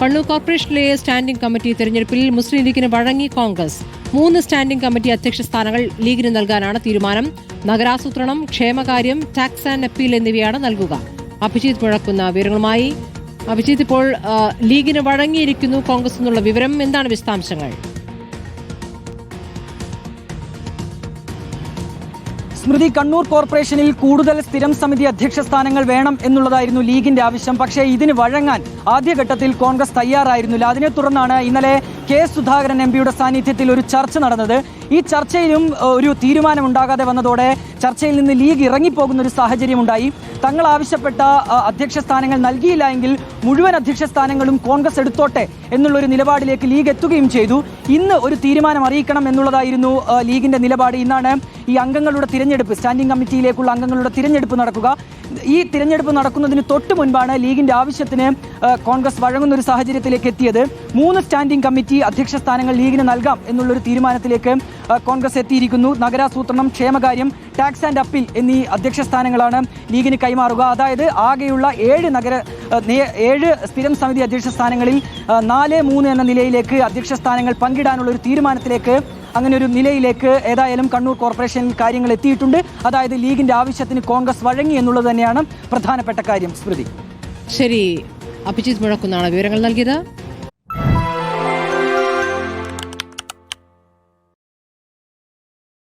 കണ്ണൂർ കോർപ്പറേഷനിലെ standing committee തെരഞ്ഞെടുപ്പിൽ മുസ്ലിം ലീഗിന് വഴങ്ങി കോൺഗ്രസ്. മൂന്ന് സ്റ്റാൻഡിംഗ് കമ്മിറ്റി അധ്യക്ഷ സ്ഥാനങ്ങൾ ലീഗിന് നൽകാനാണ് തീരുമാനം. നഗരാസൂത്രണം ക്ഷേമകാര്യം ടാക്സ് ആൻഡ് അപ്പീൽ എന്നിവയാണ് നൽകുക. അഭിജിത്ത് മുഴക്കുന്ന വിവരങ്ങളുമായി. അഭിജിത്ത് ഇപ്പോൾ ലീഗിന് വഴങ്ങിയിരിക്കുന്നു കോൺഗ്രസ് എന്നുള്ള വിവരം. എന്താണ് വിശദാംശങ്ങൾ? സ്മൃതി കണ്ണൂർ കോർപ്പറേഷനിൽ കൂടുതൽ സ്ഥിരം സമിതി അധ്യക്ഷ സ്ഥാനങ്ങൾ വേണം എന്നുള്ളതായിരുന്നു ലീഗിന്റെ ആവശ്യം. പക്ഷേ ഇതിന് വഴങ്ങാൻ ആദ്യഘട്ടത്തിൽ കോൺഗ്രസ് തയ്യാറായിരുന്നില്ല. അതിനെ തുടർന്നാണ് ഇന്നലെ കെ സുധാകരൻ എം പിയുടെ സാന്നിധ്യത്തിൽ ഒരു ചർച്ച നടന്നത്. ഈ ചർച്ചയിലും ഒരു തീരുമാനമുണ്ടാകാതെ വന്നതോടെ ചർച്ചയിൽ നിന്ന് ലീഗ് ഇറങ്ങിപ്പോകുന്ന ഒരു സാഹചര്യമുണ്ടായി. തങ്ങൾ ആവശ്യപ്പെട്ട അധ്യക്ഷ സ്ഥാനങ്ങൾ നൽകിയില്ല എങ്കിൽ മുഴുവൻ അധ്യക്ഷ സ്ഥാനങ്ങളും കോൺഗ്രസ് എടുത്തോട്ടെ എന്നുള്ളൊരു നിലപാടിലേക്ക് ലീഗ് എത്തുകയും ചെയ്തു. ഇന്ന് ഒരു തീരുമാനം അറിയിക്കണം എന്നുള്ളതായിരുന്നു ലീഗിന്റെ നിലപാട്. ഇന്നാണ് ഈ അംഗങ്ങളുടെ തിരഞ്ഞെടുപ്പ് സ്റ്റാൻഡിംഗ് കമ്മിറ്റിയിലേക്കുള്ള അംഗങ്ങളുടെ തിരഞ്ഞെടുപ്പ് നടക്കുക. ഈ തിരഞ്ഞെടുപ്പ് നടക്കുന്നതിന് തൊട്ട് മുൻപാണ് ലീഗിന്റെ ആവശ്യത്തിന് കോൺഗ്രസ് വഴങ്ങുന്ന ഒരു സാഹചര്യത്തിലേക്ക് എത്തിയത്. മൂന്ന് സ്റ്റാൻഡിംഗ് കമ്മിറ്റി അധ്യക്ഷ സ്ഥാനങ്ങൾ ലീഗിന് നൽകാം എന്നുള്ളൊരു തീരുമാനത്തിലേക്ക് കോൺഗ്രസ് എത്തിയിരിക്കുന്നു. നഗരാസൂത്രണം ക്ഷേമകാര്യം ടാക്സ് ആൻഡ് അപ്പീൽ എന്നീ അധ്യക്ഷ സ്ഥാനങ്ങളാണ് ലീഗിന് കൈമാറുക. അതായത് ആകെയുള്ള ഏഴ് നഗര ഏഴ് സ്ഥിരം സമിതി അധ്യക്ഷ സ്ഥാനങ്ങളിൽ നാല് മൂന്ന് എന്ന നിലയിലേക്ക് അധ്യക്ഷ സ്ഥാനങ്ങൾ പങ്കിടാനുള്ള ഒരു തീരുമാനത്തിലേക്ക് അങ്ങനെ ഒരു നിലയിലേക്ക് ഏതായാലും കണ്ണൂർ കോർപ്പറേഷനിൽ കാര്യങ്ങൾ എത്തിയിട്ടുണ്ട്. അതായത് ലീഗിന്റെ ആവശ്യത്തിന് കോൺഗ്രസ് വഴങ്ങി എന്നുള്ളത് തന്നെയാണ് പ്രധാനപ്പെട്ട കാര്യം. സ്മൃതി. ശരി. അഭിജിത് മുഴക്കുന്നാണ് വിവരങ്ങൾ നൽകിയത്.